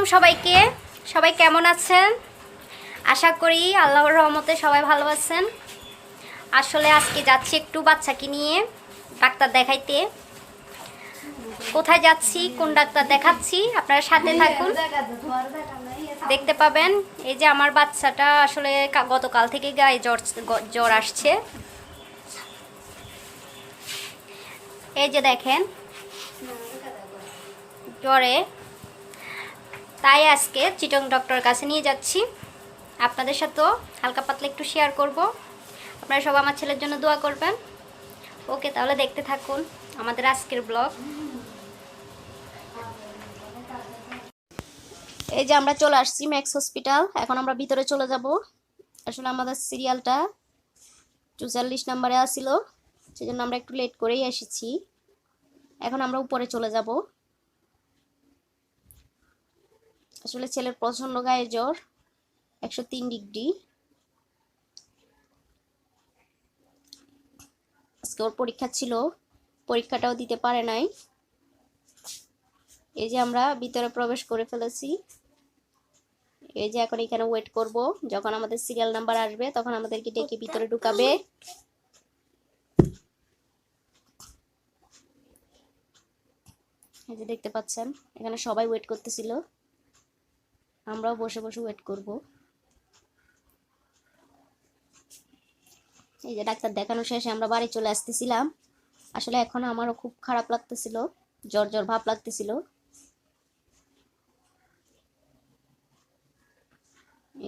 আলাইকুম সবাইকে। সবাই কেমন আছেন? আশা করি আল্লাহর রহমতে সবাই ভালো আছেন। আসলে আজকে যাচ্ছি একটু বাচ্চাকে নিয়ে ডাক্তার দেখাইতে। কোথায় যাচ্ছি, কোন ডাক্তার দেখাচ্ছি, আপনারা সাথে থাকুন। দেখতে পাবেন, এই যে আমার বাচ্চাটা আসলে গতকাল থেকে গায়ে জ্বর জ্বর আসছে। এই যে দেখেন, জ্বরে তাই আজকে চিটং ডক্টরের কাছে নিয়ে যাচ্ছি। আপনাদের সাথেও হালকা পাতলা একটু শেয়ার করব। আপনারা সব আমার ছেলের জন্য দোয়া করবেন। ওকে, তাহলে দেখতে থাকুন আমাদের আজকের ব্লগ। এই যে আমরা চলে আসছি ম্যাক্স হসপিটাল। এখন আমরা ভিতরে চলে যাব। আসলে আমাদের সিরিয়ালটা চুয়াল্লিশ নাম্বারে আসছিল সেজন্য আমরা একটু লেট করেই এসেছি। এখন আমরা উপরে চলে যাব। আসলে ছেলের প্রচণ্ড গায়ে জ্বর, একশো তিন ডিগ্রি। আজকে ওর পরীক্ষা ছিল, পরীক্ষাটাও দিতে পারে নাই। এই যে আমরা ভিতরে প্রবেশ করে ফেলেছি। এই যে এখন এখানে ওয়েট করব, যখন আমাদের সিরিয়াল নাম্বার আসবে, তখন আমাদেরকে ডেকে ভিতরে ঢুকাবে। এই যে দেখতে পাচ্ছেন, এখানে সবাই ওয়েট করতেছিল। আমরাও বসে বসে ওয়েট করব। এই যে ডাক্তার দেখানো শেষে আমরা বাড়ি চলে আসতেছিলাম। আসলে এখন আমারও খুব খারাপ লাগতেছিল, জ্বর জ্বর ভাব লাগতেছিল।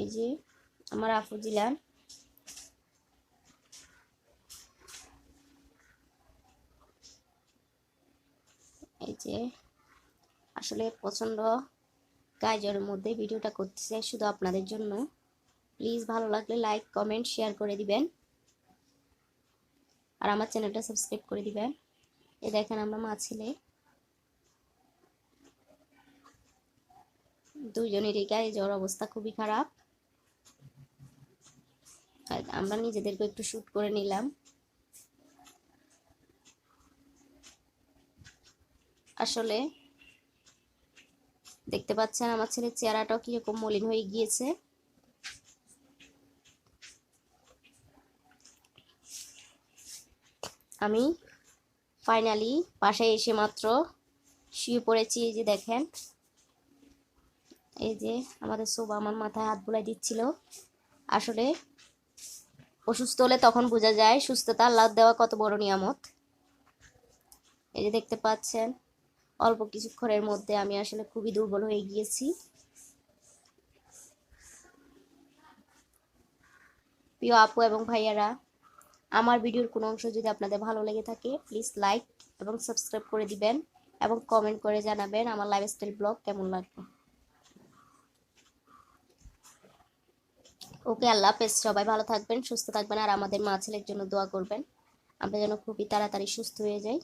এই যে আমার আফু জিলান। এই যে আসলে প্রচণ্ড গায়ে জ্বরের মধ্যে ভিডিওটা করতেছে শুধু আপনাদের জন্য। প্লিজ ভালো লাগলে লাইক কমেন্ট শেয়ার করে দিবেন। আর আমার চ্যানেলটা সাবস্ক্রাইব করে দিবেন। এ দেখেন আমরা মা ছেলে। দুজনেরই গায়ে জ্বর অবস্থা খুবই খারাপ। আমরা নিজেদেরকে একটু শ্যুট করে নিলাম। আসলে দেখতে পাচ্ছেন আমার ছেলের চেহারাটাও কীরকম মলিন হয়ে গিয়েছে। আমি ফাইনালি বাসায় এসে মাত্র শুয়ে পড়েছি, এই যে দেখেন। এই যে আমাদের সোবা আমার মাথায় হাত বুলাই দিচ্ছিল। আসলে অসুস্থ হলে তখন বোঝা যায়, সুস্থতা আল্লাহ দেওয়া কত বড় নিয়ামত। এই যে দেখতে পাচ্ছেন অল্প কিছুক্ষণের মধ্যে আমি আসলে খুবই দুর্বল হয়ে গিয়েছি। প্রিয় আপু এবং ভাইয়ারা, আমার ভিডিওর কোনো অংশ যদি আপনাদের ভালো লেগে থাকে প্লিজ লাইক এবং সাবস্ক্রাইব করে দিবেন এবং কমেন্ট করে জানাবেন আমার লাইফস্টাইল ব্লগ কেমন লাগবে। ওকে, আল্লাহ হাফেজ। সবাই ভালো থাকবেন, সুস্থ থাকবেন, আর আমাদের মা ছেলের জন্য দোয়া করবেন। আমরা যেন খুবই তাড়াতাড়ি সুস্থ হয়ে যাই।